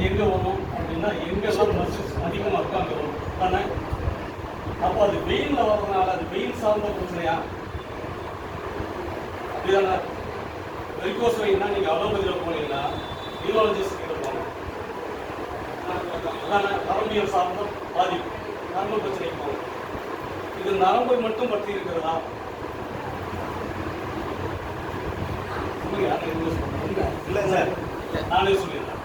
அது எங்கே வரும் அப்படின்னா எங்கெல்லாம் மசில்ஸ் அதிகமாக இருக்கும் அங்கே வரும் தானே அப்போ அது வெயிலில் வர்றதுனால அது வெயில் சார்ந்த பிரச்சனையா? அப்படிதானே வெரிகோஸ் வெயின்னா நீங்கள் அலோபதியில் போனீங்கன்னா நியூராலஜிஸ்ட் கிட்ட போகணும். அதானே நரம்பியல் சார்ந்த பாதிப்பு நரம்பு பிரச்சனை போகணும். இது நரம்பை மட்டும் பற்றி இருக்கிறதா? சொல்லுங்க, யாரும் எதுவும் இல்லை சார். நானே சொல்லிடுறேன்.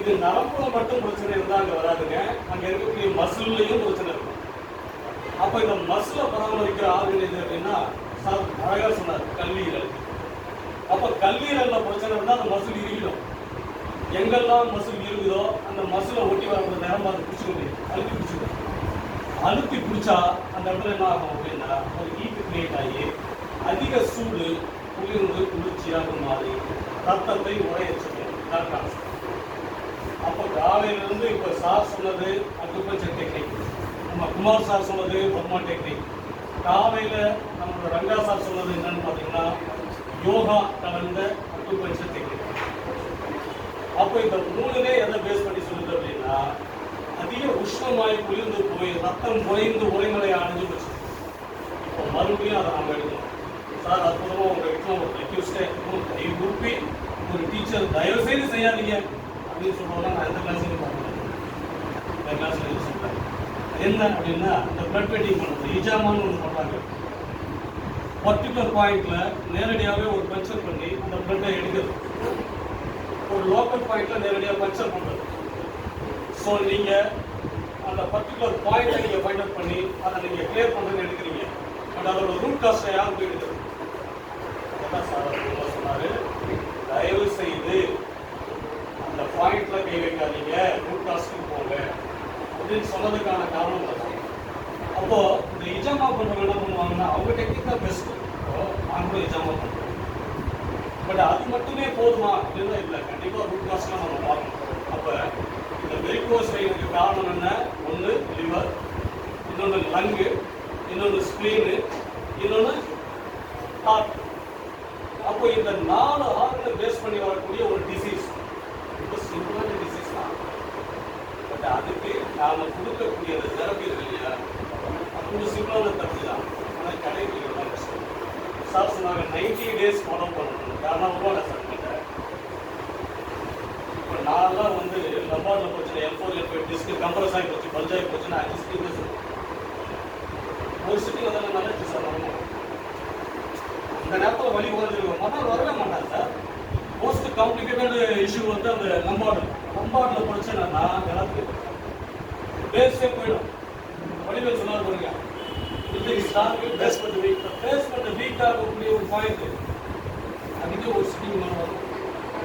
இது நரம்புல மட்டும் பிரச்சனை இருந்தா அங்க வராதுங்க. அங்க இருக்கக்கூடிய மசில்லையும் பிரச்சனை இருக்கும். அப்ப இந்த மசில பராமரிக்கிற ஆர்கன் எது அப்படின்னா சார் அழகா சொன்னார் கல்லீரல். அப்ப கல்லீரல்ல பிரச்சனை இருந்தா அந்த மசில் இருக்கணும் எங்கெல்லாம் மசில் இருக்குதோ அந்த மசிலை ஒட்டி வரக்கூடிய நேரம் அதை பிடிச்சிக்க முடியும் அழுத்தி பிடிச்சிக்கும் அழுத்தி பிடிச்சா அந்த இடத்துல என்ன ஆகும் அப்படின்னா ஒரு ஹீட் கிரியேட் ஆகி அதிக சூடு குளிர்ந்து குளிர்ச்சியாக மாறி ரத்தத்தை உரைய செய்யும் காலையிலிருந்து இப்போ காலையில இருந்து சார் சொன்னது அக்குபஞ்சர் டெக்னிக் நம்ம குமார் சார் சொன்னது பர்மா டெக்னிக் காலையில் நம்மளோட ரங்கா சார் சொன்னது என்னன்னு பார்த்தீங்கன்னா யோகா கலந்த அக்குபஞ்சர் டெக்னிக் அப்போ இந்த மூணுமே எதை பேஸ் பண்ணி சொல்லுது அப்படின்னா அதிக உஷ்ணமாய் குளிர்ந்து போய் ரத்தம் குறைந்து உரைமலை அடைஞ்சு போச்சு இப்போ மறுபடியும் அதை நம்ம எடுக்கணும். சார் அற்புதமாக உங்க வீட்டில் ஒரு ரெக்யூஸ்டே கை குப்பி ஒரு டீச்சர் தயவு செய்து செய்யாதீங்க அப்படின்னு சொல்லுவாங்க நான் எந்த கிளாஸ் பார்க்கல இந்த கிளாஸ்ல இது சொல்றேன் என்ன அப்படின்னா இந்த பிளட் வெட்டிங் பண்ணுறது இஜாமான்னு ஒன்று பண்ணுறாங்க பர்டிகுலர் பாயிண்டில் நேரடியாகவே ஒரு பஞ்சர் பண்ணி அந்த பிளட்டை எடுக்கிறது. ஒரு லோக்கல் பாயிண்ட்டில் நேரடியாக பஞ்சர் பண்ணுறது ஸோ நீங்கள் அந்த பர்டிகுலர் பாயிண்ட்டை நீங்கள் ஃபைண்ட் அவுட் பண்ணி அதை நீங்கள் கிளியர் பண்ணுறதுன்னு எடுக்கிறீங்க. பட் அதோட ரூட் காஸ்ட்டை யார் போய் எடுக்கிறது அதான் சார் அவர் தயவு செய்து அந்த பாயிண்ட்டில் கை வைக்காதீங்க. அப்படின்னு சொன்னதுக்கான காரணம் அதுதான் அப்போ இந்த இஜாமா பண்ண என்ன பண்ணுவாங்கன்னா அவங்க டெக்னிக் தான் பெஸ்ட் நாங்களும் இஜாமா பண்ணுறோம் பட் அது மட்டுமே போதுமா அப்படின்னா இல்லை. கண்டிப்பா ரூட் காஸ்ட்லாம் நம்ம பார்க்கணும். அப்ப இந்த வெரிகோஸ் வெயினுக்கு காரணம் என்ன? ஒன்று லிவர் இன்னொன்று லங்கு இன்னொன்று ஸ்ப்ளீனு இன்னொன்று ஹார்ட் அப்போ இந்த நாலு ஆர்கனை பேஸ் பண்ணி வரக்கூடிய ஒரு டிசீஸ் ரொம்ப சிம்பிளாக அதுக்கு நாம் கொடுக்கக்கூடிய அந்த தெரப்பி இருக்கு இல்லையா? அது சிம்பிளான தப்பு தான் ஆனால் கடைபிடிக்க தான் கஷ்டம் சார் சொன்னாங்க நைன்டி டேஸ் ஃபாலோ பண்ணணும் யாரெல்லாம் வருவாங்க சார் இப்போ நான்லாம் வந்து லம்பார்டில் போச்சு எல் ஃபோர் போய் டிஸ்க் கம்ப்ரஸ் ஆகி போச்சு பல்ஜ் ஆகி போச்சுன்னா அஞ்சு ஸ்டீம் ஒரு சிட்டி தானே நல்லா சார் வரணும் இந்த நேரத்தில் வழி குறைஞ்சிருக்கும் மொத்தம் வரவே மாட்டாங்க சார். மோஸ்ட் காம்ப்ளிகேட்டட் இஷ்யூ வந்து அந்த லம்பார்டு லம்பார்டில் படிச்சேன்னா எல்லாத்துக்கும் பேஸே போயிடும். வடிவேல் சொன்னார் பாருங்க. இது strong basement weak basement weak ஆகக்கூடிய ஒரு பாயிண்ட் அதுக்கே ஒரு சிட்டிங் வரும்.